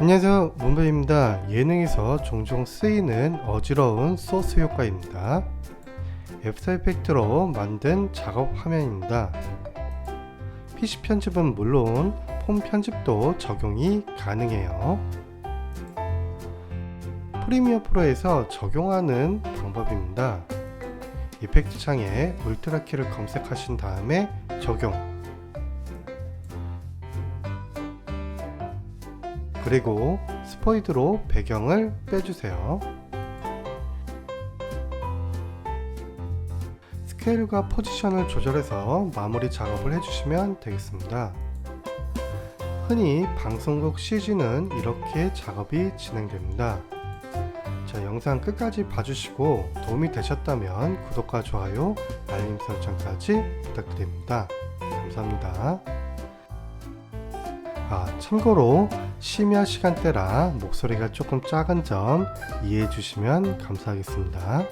안녕하세요. 문배입니다. 예능에서 종종 쓰이는 어지러운 소스 효과입니다. 애프터 이펙트로 만든 작업 화면입니다. PC 편집은 물론 폼 편집도 적용이 가능해요. 프리미어 프로에서 적용하는 방법입니다. 이펙트 창에 울트라 키를 검색하신 다음에 적용 그리고 스포이드로 배경을 빼주세요. 스케일과 포지션을 조절해서 마무리 작업을 해주시면 되겠습니다. 흔히 방송국 CG는 이렇게 작업이 진행됩니다. 자, 영상 끝까지 봐주시고 도움이 되셨다면 구독과 좋아요, 알림 설정까지 부탁드립니다. 감사합니다. 아, 참고로 심야 시간대라 목소리가 조금 작은 점 이해해 주시면 감사하겠습니다.